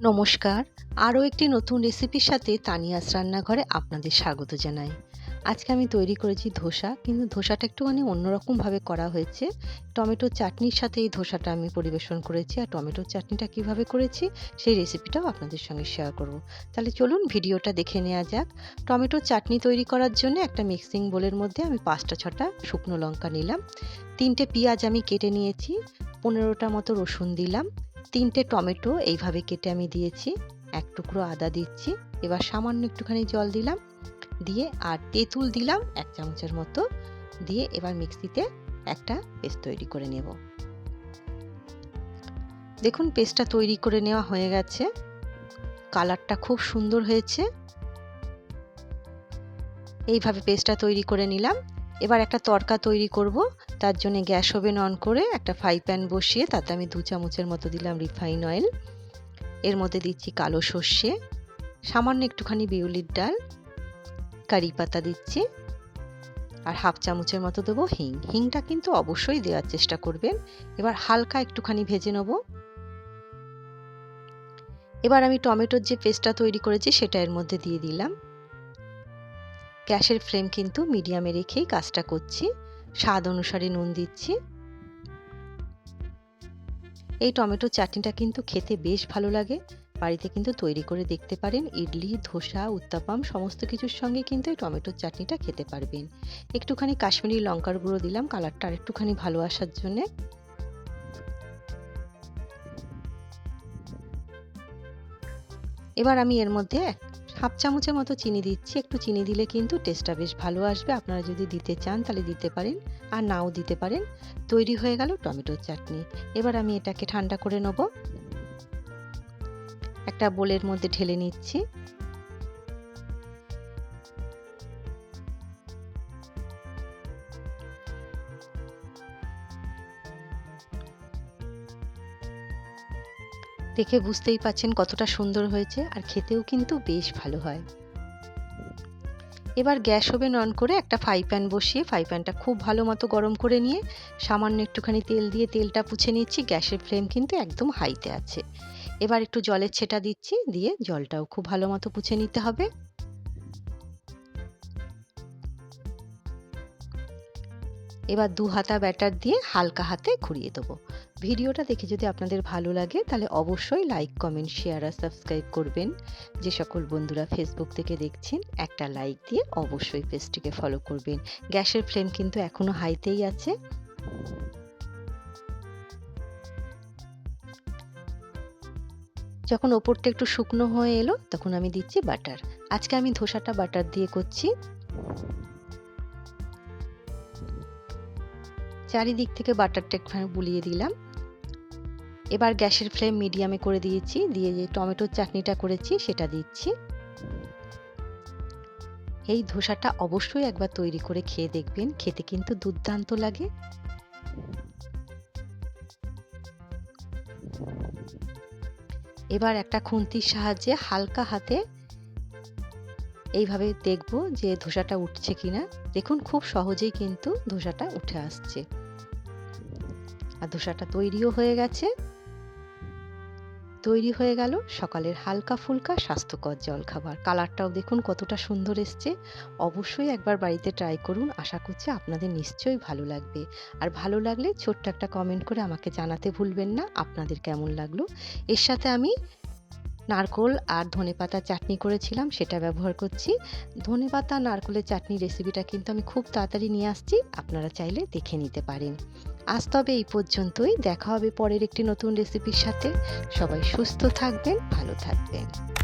নমস্কার। আরও একটি নতুন রেসিপির সাথে তানিয়াস রান্নাঘরে আপনাদের স্বাগত জানাই। আজকে আমি তৈরি করেছি ধোসা, কিন্তু ধোসাটা একটুখানি অন্যরকমভাবে করা হয়েছে। টমেটোর চাটনির সাথে এই ধোসাটা আমি পরিবেশন করেছি, আর টমেটোর চাটনিটা কীভাবে করেছি সেই রেসিপিটাও আপনাদের সঙ্গে শেয়ার করব। তাহলে চলুন ভিডিওটা দেখে নেওয়া যাক। টমেটোর চাটনি তৈরি করার জন্য একটা মিক্সিং বোলের মধ্যে আমি পাঁচটা ছটা শুকনো লঙ্কা নিলাম। তিনটে পেঁয়াজ আমি কেটে নিয়েছি, পনেরোটা মতো রসুন দিলাম তিনটে টমেটো এইভাবে কেটে আমি দিয়েছি, এক টুকরো আদা দিচ্ছি, এবার সামান্য একটুখানি জল দিলাম, দিয়ে আর তেঁতুল দিলাম এক চামচের মতো, দিয়ে এবার মিক্সিতে একটা পেস্ট তৈরি করে নেব। দেখুন, পেস্টটা তৈরি করে নেওয়া হয়ে গেছে। কালারটা খুব সুন্দর হয়েছে। এইভাবে পেস্টটা তৈরি করে নিলাম। এবার একটা তরকা তৈরি করব। তার জন্য গ্যাস ওভেন অন করে একটা ফ্রাই প্যান বসিয়ে তাতে আমি দু চামচের মতো দিলাম রিফাইন অয়েল। এর মধ্যে দিচ্ছি কালো সর্ষে, সামান্য একটুখানি বিউলির ডাল, কারি পাতা দিচ্ছি আর হাফ চামচের মতো দেবো হিং। হিংটা কিন্তু অবশ্যই দেওয়ার চেষ্টা করবেন। এবার হালকা একটুখানি ভেজে নেব। এবার আমি টমেটোর যে পেস্টটা তৈরি করেছি সেটা এর মধ্যে দিয়ে দিলাম। গ্যাসের ফ্লেম কিন্তু মিডিয়ামে রেখেই কাজটা করছি। স্বাদ অনুসারে নুন দিচ্ছি। এই টমেটো চাটনিটা কিন্তু খেতে বেশ ভালো লাগে। বাড়িতে কিন্তু তৈরি করে দেখতে পারেন। ইডলি, ধোসা, উত্তাপাম সমস্ত কিছুর সঙ্গে কিন্তু এই টমেটোর চাটনিটা খেতে পারবেন। একটুখানি কাশ্মীরি লঙ্কার গুঁড়ো দিলাম, কালারটা আর একটুখানি ভালো আসার জন্যে। এবার আমি এর মধ্যে হাফ চামচের মতো চিনি দিচ্ছি। একটু চিনি দিলে কিন্তু টেস্টটা বেশ ভালো আসবে। আপনারা যদি দিতে চান তাহলে দিতে পারেন, আর নাও দিতে পারেন। তৈরি হয়ে গেল টমেটোর চাটনি। এবার আমি এটাকে ঠান্ডা করে নেব। একটা বোলের মধ্যে ঢেলে নিচ্ছি। দেখে বুঝতেই পাচ্ছেন কতটা সুন্দর হয়েছে আর খেতেও কিন্তু বেশ ভালো হয়। এবার গ্যাস ওভেন অন করে একটা ফ্রাই প্যান বসিয়ে ফ্রাই প্যানটা খুব ভালো মতো গরম করে নিয়ে সামান্য একটুখানি তেল দিয়ে তেলটা পুছে নিচ্ছি, গ্যাসের ফ্লেম কিন্তু একদম হাইতে আছে। এবার একটু জলের ছেটা দিচ্ছি, দিয়ে জলটাও খুব ভালো মতো পুছে নিতে হবে। এবার দু হাতা ব্যাটার দিয়ে হালকা হাতে ঘুরিয়ে দেবো। ভিডিওটা দেখে যদি আপনাদের ভালো লাগে, তাহলে অবশ্যই লাইক, কমেন্ট, শেয়ার আর সাবস্ক্রাইব করবেন। যে সকল বন্ধুরা ফেসবুক থেকে দেখছেন, একটা লাইক দিয়ে অবশ্যই পেজটিকে ফলো করবেন। গ্যাসের ফ্লেম কিন্তু এখনও হাইতেই আছে। যখন ওপরটা একটু শুকনো হয়ে এলো, তখন আমি দিচ্ছি বাটার। আজকে আমি ধোসাটা বাটার দিয়ে করছি। চারিদিক থেকে বাটারটা একটুখানি বুলিয়ে দিলাম। এবার গ্যাসের ফ্লেম মিডিয়ামে করে দিয়েছি, দিয়ে যে টমেটোর চাটনিটা করেছি সেটা দিচ্ছি। এই ধোসাটা অবশ্যই একবার তৈরি করে খেয়ে দেখবেন, খেতে কিন্তু দুর্দান্ত লাগে। এবার একটা খুন্তির সাহায্যে হালকা হাতে এইভাবে দেখব যে ধোসাটা উঠছে কিনা। দেখুন, খুব সহজেই কিন্তু ধোসাটা উঠে আসছে। আর ধোসাটা তৈরিও হয়ে গেছে। তৈরি হয়ে গেল সকালের হালকা ফুলকা স্বাস্থ্যকর জলখাবার। কালারটাও দেখুন কতটা সুন্দর এসছে। অবশ্যই একবার বাড়িতে ট্রাই করুন। আশা করছি আপনাদের নিশ্চয়ই ভালো লাগবে। আর ভালো লাগলে ছোট্ট একটা কমেন্ট করে আমাকে জানাতে ভুলবেন না। আপনাদের কেমন লাগল? এর সাথে আমি নারকোল আর ধনেপাতা চাটনি করেছিলাম, সেটা ব্যবহার করছি। ধনেপাতা, নারকোলের চাটনি রেসিপিটা কিন্তু আমি খুব তাড়াতাড়ি নিয়ে আসছি, আপনারা চাইলে দেখে নিতে পারেন। আজ তবে এই পর্যন্তই, দেখা হবে পরের একটি নতুন রেসিপির সাথে। সবাই সুস্থ থাকবেন, ভালো থাকবেন।